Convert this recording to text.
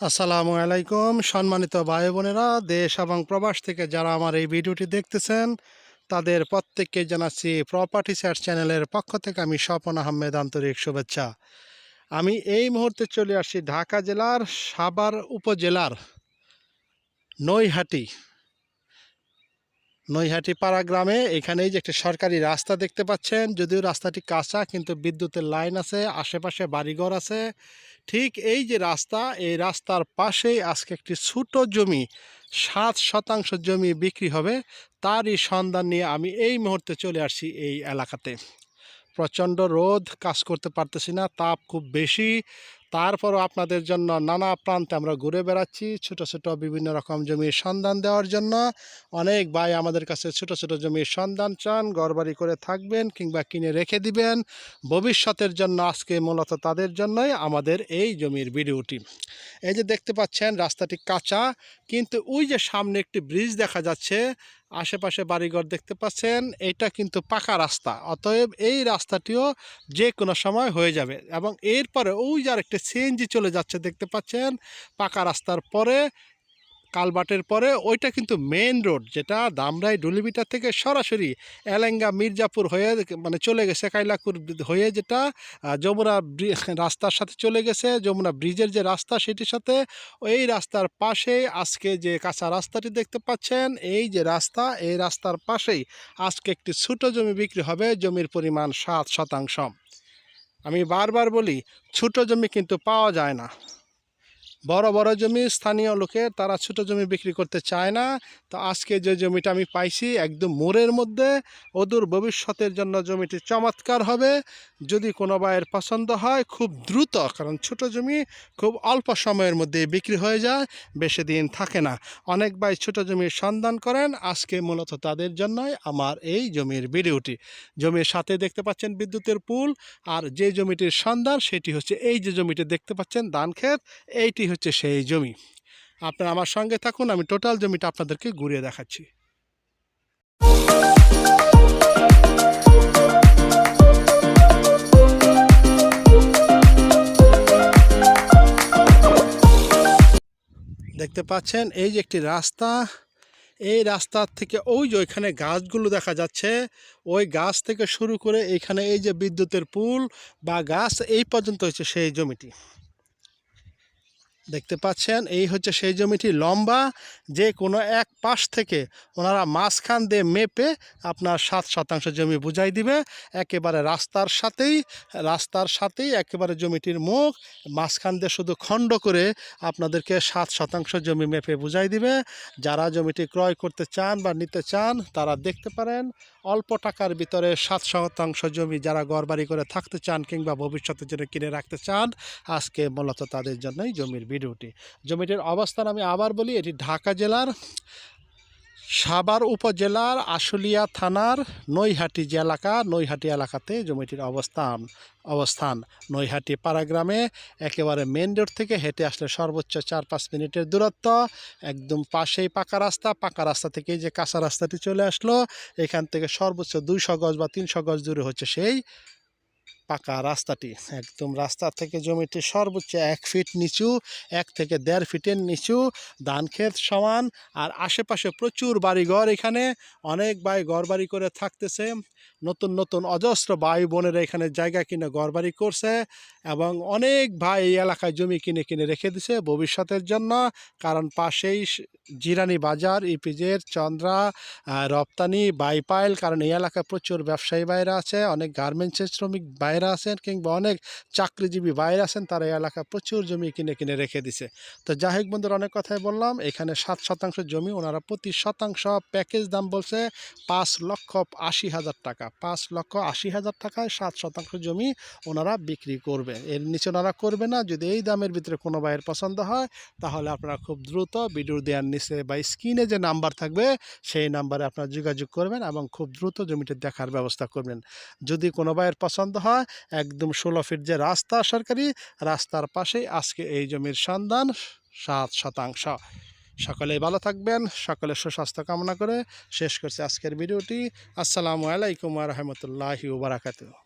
আসসালামু আলাইকুম, সম্মানিত ভাই বোনেরা দেশ এবং প্রবাস থেকে যারা আমার এই ভিডিওটি দেখতেছেন, তাদের প্রত্যেককে জানাচ্ছি প্রপার্টি স্যার চ্যানেলের পক্ষ থেকে আমি স্বপন আহমেদ আন্তরিক শুভেচ্ছা। আমি এই মুহূর্তে চলে আসছি ঢাকা জেলার সাভার উপজেলার নৈহাটি। নৈহাটি পাড়া গ্রামে এখানেই যে একটা সরকারি রাস্তা দেখতে পাচ্ছেন, যদিও রাস্তাটি কাঁচা, কিন্তু বিদ্যুতের লাইন আছে, আশেপাশে বাড়িঘর আছে। ঠিক এই যে রাস্তা, এই রাস্তার পাশেই আজকে একটি ছোট জমি, সাত শতাংশ জমি বিক্রি হবে। তারই সন্ধান নিয়ে আমি এই মুহূর্তে চলে আসছি এই এলাকাতে। প্রচণ্ড রোদ, কাজ করতে পারতেছি না, তাপ খুব বেশি। তারপরও আপনাদের জন্য নানা প্রান্তে আমরা ঘুরে বেড়াচ্ছি, ছোট ছোট বিভিন্ন রকম জমির সন্ধান দেওয়ার জন্য। অনেক ভাই আমাদের কাছে ছোট ছোট জমির সন্ধান চান, ঘরবাড়ি করে থাকবেন কিংবা কিনে রেখে দিবেন। ভবিষ্যতের জন্য আজকে মূলত তাদের জন্যই আমাদের এই জমির ভিডিওটি। এই যে দেখতে পাচ্ছেন রাস্তাটি কাঁচা, কিন্তু ওই যে সামনে একটি ব্রিজ দেখা যাচ্ছে আশেপাশে বাড়িঘর দেখতে পাচ্ছেন, এটা কিন্তু পাকা রাস্তা। অতএব এই রাস্তাটিও যে কোনো সময় হয়ে যাবে এবং এরপরে ওই যার একটা সিএনজি চলে যাচ্ছে, দেখতে পাচ্ছেন? পাকা রাস্তার পরে কালবাটের পরে ওইটা কিন্তু মেন রোড যেটা দামরাই ডুলিবিটা থেকে সরাসরি এলেঙ্গা, মির্জাপুর হয়ে মানে চলে গেছে, কাইলাকুর হয়ে যেটা যমুনা রাস্তার সাথে চলে গেছে, যমুনা ব্রিজের যে রাস্তা সেটির সাথে এই রাস্তার পাশেই আজকে যে কাঁচা রাস্তাটি দেখতে পাচ্ছেন, এই যে রাস্তা, এই রাস্তার পাশেই আজকে একটি ছোট জমি বিক্রি হবে, জমির পরিমাণ সাত শতাংশ। আমি বারবার বলি, ছোট জমি কিন্তু পাওয়া যায় না। বড় বড় জমি স্থানীয় লোকের, তারা ছোট জমি বিক্রি করতে চায় না। তো আজকে যে জমিটা আমি পাইছি একদম মোড়ের মধ্যে, অদূর ভবিষ্যতের জন্য জমিটি চমৎকার হবে। যদি কোনো ভাইয়ের পছন্দ হয়, খুব দ্রুত, কারণ ছোট জমি খুব অল্প সময়ের মধ্যে বিক্রি হয়ে যায়, বেশি দিন থাকে না। অনেক ভাই ছোট জমির সন্ধান করেন, আজকে মূলত তাদের জন্যই আমার এই জমির ভিডিওটি। জমির সাথে দেখতে পাচ্ছেন বিদ্যুতের পুল, আর যে জমিটির সন্ধান, সেটি হচ্ছে এই যে জমিটি দেখতে পাচ্ছেন, ধান ক্ষেত, এইটি হচ্ছে সেই জমি। আপনারা আমার সঙ্গে থাকুন, আমি টোটাল জমিটা আপনাদেরকে ঘুরিয়ে দেখাচ্ছি। দেখতে পাচ্ছেন, এই যে একটি রাস্তা, এই রাস্তার থেকে ওই যে ওইখানে গাছগুলো দেখা যাচ্ছে, ওই গাছ থেকে শুরু করে এইখানে এই যে বিদ্যুতের পুল বা গাছ, এই পর্যন্ত হচ্ছে সেই জমিটি। দেখতে পাচ্ছেন, এই হচ্ছে সেই জমিটি লম্বা যে কোনো এক পাশ থেকে ওনারা মাঝখান দিয়ে মেপে আপনার সাত শতাংশ জমি বুঝাই দিবে। একেবারে রাস্তার সাথেই রাস্তার সাথেই একেবারে জমিটির মুখ, মাঝখান দিয়ে শুধু খণ্ড করে আপনাদেরকে সাত শতাংশ জমি মেপে বুঝাই দিবে। যারা জমিটি ক্রয় করতে চান বা নিতে চান, তারা দেখতে পারেন, অল্প টাকার ভিতরে সাত শতাংশ জমি যারা ঘরবাড়ি করে থাকতে চান কিংবা ভবিষ্যতের জন্য কিনে রাখতে চান, আজকে মূলত তাদের জন্যই জমির ভিডিওটি। জমিটির অবস্থান আমি আবার বলি, এটি ঢাকা জেলার সাভার উপজেলার আশুলিয়া থানার নৈহাটি যে এলাকা। নৈহাটি এলাকাতে জমিটির অবস্থান অবস্থান। নৈহাটি পাড়া গ্রামে একেবারে মেন রোড থেকে হেঁটে আসলে সর্বোচ্চ চার পাঁচ মিনিটের দূরত্ব। একদম পাশেই পাকা রাস্তা পাকা রাস্তা থেকে যে কাঁচা রাস্তাটি চলে আসলো, এখান থেকে সর্বোচ্চ দুইশো গজ বা তিনশো গজ দূরে হচ্ছে সেই পাকা রাস্তাটি। একদম রাস্তা থেকে জমিটি সর্বোচ্চ এক ফিট নিচু, এক থেকে দেড় ফিটের নিচু, ধান ক্ষেত সমান, আর আশেপাশে প্রচুর বাড়িঘর এখানে। অনেক ভাই ঘরবাড়ি করে থাকতেছে। নতুন নতুন অজস্র ভাই বোনেরা এখানে জায়গা কিনে ঘরবাড়ি করছে এবং অনেক ভাই এই এলাকায় জমি কিনে কিনে রেখে দিছে ভবিষ্যতের জন্য। কারণ পাশেই জিরানি বাজার, ইপিজের, চন্দ্রা রপ্তানি, বাইপাইল, কারণ এই এলাকায় প্রচুর ব্যবসায়ী বাইরে আছে, অনেক গার্মেন্টসের শ্রমিক বাইরে আছেন কিংবা অনেক চাকরিজীবী বাইরে আছেন, তারা এই এলাকায় প্রচুর জমি কিনে কিনে রেখে দিছে। তো যাই বন্ধুরা, অনেক কথাই বললাম। এখানে সাত শতাংশ জমি, ওনারা প্রতি শতাংশ প্যাকেজ দাম বলছে পাঁচ লক্ষ আশি হাজার টাকা। পাঁচ লক্ষ আশি হাজার টাকায় সাত শতাংশ জমি ওনারা বিক্রি করবে। এর নিচে ওনারা করবে না। যদি এই দামের ভিতরে কোনো ভাইয়ের পছন্দ হয়, তাহলে আপনারা খুব দ্রুত ভিডিও দেওয়ার নিচে বা স্ক্রিনে যে নাম্বার থাকবে, সেই নাম্বারে আপনারা যোগাযোগ করবেন এবং খুব দ্রুত জমিটি দেখার ব্যবস্থা করবেন। যদি কোনো ভাইয়ের পছন্দ হয় একদম ষোলো ফিট যে রাস্তা সরকারি, রাস্তার পাশেই আজকে এই জমির সন্ধান, সাত শতাংশ। সকলেই ভালো থাকবেন, সকলে সুস্বাস্থ্য কামনা করে শেষ করছি আজকের ভিডিওটি। আসসালামু আলাইকুম রহমতুল্লাহি বারাকাতু